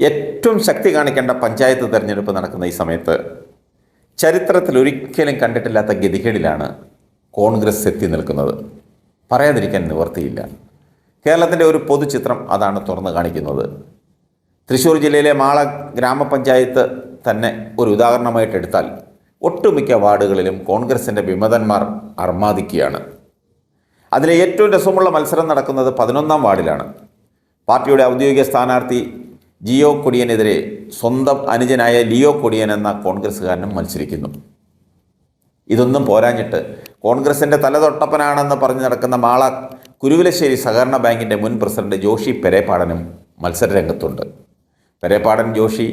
ഏറ്റവും ശക്തി കാണിക്കേണ്ട പഞ്ചായത്ത് തിരഞ്ഞെടുപ്പ് നടക്കുന്ന ഈ സമയത്ത് ചരിത്രത്തിൽ ഒരിക്കലും കണ്ടിട്ടില്ലാത്ത ഗതികേടിലാണ് കോൺഗ്രസ് എത്തി നിൽക്കുന്നത്. പറയാതിരിക്കാൻ നിവർത്തിയില്ല. കേരളത്തിന്റെ ഒരു പൊതുചിത്രം അതാണ് തുറന്നു കാണിക്കുന്നത്. തൃശ്ശൂർ ജില്ലയിലെ മാള ഗ്രാമപഞ്ചായത്ത് തന്നെ ഒരു ഉദാഹരണമായിട്ട് എടുത്താൽ ഒട്ടുമിക്ക വാർഡുകളിലും കോൺഗ്രസിന്റെ വിമതന്മാർ അർമാദിക്കുകയാണ്. അതിലെ ഏറ്റവും രസമുള്ള മത്സരം നടക്കുന്നത് പതിനൊന്നാം വാർഡിലാണ്. പാർട്ടിയുടെ ഔദ്യോഗിക സ്ഥാനാർത്ഥി ജിയോ കൊടിയനെതിരെ സ്വന്തം അനുജനായ ലിയോ കൊടിയൻ എന്ന കോൺഗ്രസ്സുകാരനും മത്സരിക്കുന്നു. ഇതൊന്നും പോരാഞ്ഞിട്ട് കോൺഗ്രസിന്റെ തലതൊട്ടപ്പനാണെന്ന് പറഞ്ഞ് നടക്കുന്ന മാള കുരുവിലശ്ശേരി സഹകരണ ബാങ്കിന്റെ മുൻ പ്രസിഡന്റ് ജോഷി പെരേപ്പാടനും മത്സരരംഗത്തുണ്ട്. പെരേപ്പാടൻ ജോഷി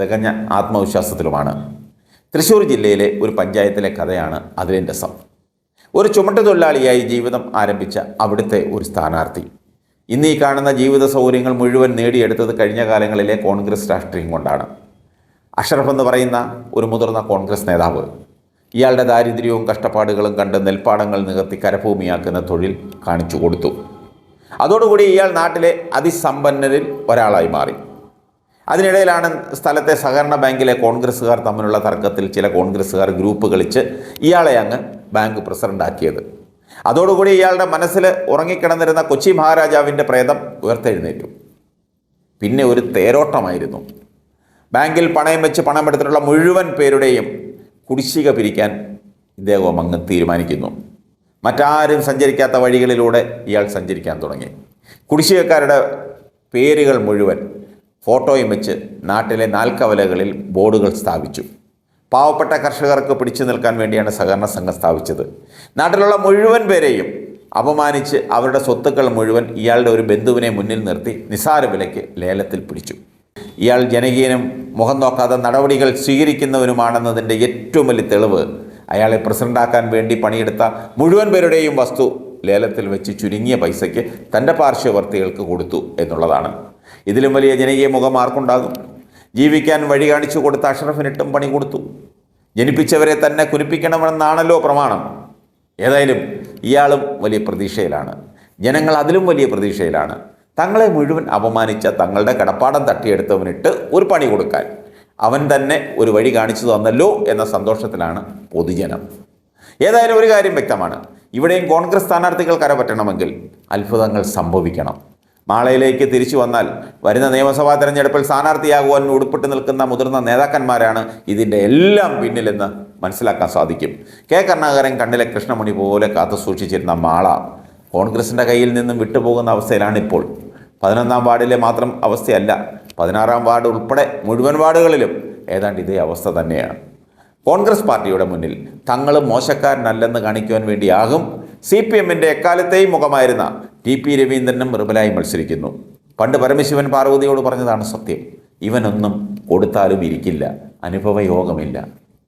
തികഞ്ഞ ആത്മവിശ്വാസത്തിലുമാണ്. തൃശ്ശൂർ ജില്ലയിലെ ഒരു പഞ്ചായത്തിലെ കഥയാണ് അതിലെ രസം ഒരു ചുമട്ടുതൊഴിലാളിയായി ജീവിതം ആരംഭിച്ച അവിടുത്തെ ഒരു സ്ഥാനാർത്ഥി. ഇന്ന് ഈ കാണുന്ന ജീവിത സൗകര്യങ്ങൾ മുഴുവൻ നേടിയെടുത്തത് കഴിഞ്ഞ കാലങ്ങളിലെ കോൺഗ്രസ് രാഷ്ട്രീയം കൊണ്ടാണ്. അഷറഫ് എന്ന് പറയുന്ന ഒരു മുതിർന്ന കോൺഗ്രസ് നേതാവ് ഇയാളുടെ ദാരിദ്ര്യവും കഷ്ടപ്പാടുകളും കണ്ട് നെൽപ്പാടങ്ങൾ നികത്തി കരഭൂമിയാക്കുന്ന തൊഴിൽ കാണിച്ചു കൊടുത്തു. അതോടുകൂടി ഇയാൾ നാട്ടിലെ അതിസമ്പന്നരിൽ ഒരാളായി മാറി. അതിനിടയിലാണ് സ്ഥലത്തെ സഹകരണ ബാങ്കിലെ കോൺഗ്രസ്സുകാർ തമ്മിലുള്ള തർക്കത്തിൽ ചില കോൺഗ്രസ്സുകാർ ഗ്രൂപ്പ് കളിച്ച് ഇയാളെ അങ്ങ് ബാങ്ക് പ്രസിഡന്റാക്കിയത്. അതോടുകൂടി ഇയാളുടെ മനസ്സിൽ ഉറങ്ങിക്കിടന്നിരുന്ന കൊച്ചി മഹാരാജാവിന്റെ പ്രേതം ഉയർത്തെഴുന്നേറ്റു. പിന്നെ ഒരു തേരോട്ടമായിരുന്നു. ബാങ്കിൽ പണയം വെച്ച് പണം പണമെടുത്തിട്ടുള്ള മുഴുവൻ പേരുടെയും കുടിശ്ശിക പിരിക്കാൻ ഇദ്ദേഹം അങ്ങ് തീരുമാനിക്കുന്നു. മറ്റാരും സഞ്ചരിക്കാത്ത വഴികളിലൂടെ ഇയാൾ സഞ്ചരിക്കാൻ തുടങ്ങി. കുടിശ്ശികക്കാരുടെ പേരുകൾ മുഴുവൻ ഫോട്ടോയും വെച്ച് നാട്ടിലെ നാൽക്കവലകളിൽ ബോർഡുകൾ സ്ഥാപിച്ചു. പാവപ്പെട്ട കർഷകർക്ക് പിടിച്ചു നിൽക്കാൻ വേണ്ടിയാണ് സഹകരണ സംഘം സ്ഥാപിച്ചത്. നാട്ടിലുള്ള മുഴുവൻ പേരെയും അപമാനിച്ച് അവരുടെ സ്വത്തുക്കൾ മുഴുവൻ ഇയാളുടെ ഒരു ബന്ധുവിനെ മുന്നിൽ നിർത്തി നിസാര വിലയ്ക്ക് ലേലത്തിൽ പിടിച്ചു. ഇയാൾ ജനകീയനും മുഖം നോക്കാതെ നടപടികൾ സ്വീകരിക്കുന്നവനുമാണെന്നതിന്റെ ഏറ്റവും വലിയ തെളിവ് അയാളെ പ്രസിഡന്റാക്കാൻ വേണ്ടി പണിയെടുത്ത മുഴുവൻ പേരുടെയും വസ്തു ലേലത്തിൽ വെച്ച് ചുരുങ്ങിയ പൈസയ്ക്ക് തന്റെ പാർശ്വവർത്തികൾക്ക് കൊടുത്തു എന്നുള്ളതാണ്. ഇതിലും വലിയ ജനകീയ മുഖം ആർക്കുണ്ടാകും? ജീവിക്കാൻ വഴി കാണിച്ചു കൊടുത്ത അഷ്റഫിനിട്ടും പണി കൊടുത്തു. ജനിപ്പിച്ചവരെ തന്നെ കുനിപ്പിക്കണമെന്നാണല്ലോ പ്രമാണം. ഏതായാലും ഇയാളും വലിയ പ്രതീക്ഷയിലാണ്. ജനങ്ങൾ അതിലും വലിയ പ്രതീക്ഷയിലാണ്. തങ്ങളെ മുഴുവൻ അപമാനിച്ച തങ്ങളുടെ കടപ്പാടം തട്ടിയെടുത്തവനിട്ട് ഒരു പണി കൊടുക്കാൻ. അവൻ തന്നെ ഒരു വഴി കാണിച്ചു തന്നല്ലോ എന്ന സന്തോഷത്തിലാണ് പൊതുജനം. ഏതായാലും ഒരു കാര്യം വ്യക്തമാണ്. ഇവിടെയും കോൺഗ്രസ് സ്ഥാനാർത്ഥികൾ കരപറ്റണമെങ്കിൽ അത്ഭുതങ്ങൾ സംഭവിക്കണം. മാളയിലേക്ക് തിരിച്ചു വന്നാൽ വരുന്ന നിയമസഭാ തെരഞ്ഞെടുപ്പിൽ സ്ഥാനാർത്ഥിയാകുവാൻ ഉടുപ്പിട്ട് നിൽക്കുന്ന മുതിർന്ന നേതാക്കന്മാരാണ് ഇതിന്റെ എല്ലാം പിന്നിലെന്ന് മനസ്സിലാക്കാൻ സാധിക്കും. കെ കരുണാകരൻ കണ്ണിലെ കൃഷ്ണമണി പോലെ കാത്തു സൂക്ഷിച്ചിരുന്ന മാള കോൺഗ്രസിന്റെ കയ്യിൽ നിന്നും വിട്ടുപോകുന്ന അവസ്ഥയിലാണ് ഇപ്പോൾ പതിനൊന്നാം വാർഡിലെ മാത്രം അവസ്ഥയല്ല പതിനാറാം വാർഡ് ഉൾപ്പെടെ മുഴുവൻ വാർഡുകളിലും ഏതാണ്ട് ഇതേ അവസ്ഥ തന്നെയാണ്. കോൺഗ്രസ് പാർട്ടിയുടെ മുന്നിൽ തങ്ങളും മോശക്കാരനല്ലെന്ന് കാണിക്കുവാൻ വേണ്ടിയാകും സി പി എമ്മിന്റെ എക്കാലത്തെയും മുഖമായിരുന്ന ടി പി രവീന്ദ്രനും റിബലായി മത്സരിക്കുന്നു. പണ്ട് പരമശിവൻ പാർവതിയോട് പറഞ്ഞതാണ് സത്യം. ഇവനൊന്നും കൊടുത്താലും ഇരിക്കില്ല. അനുഭവയോഗമില്ല.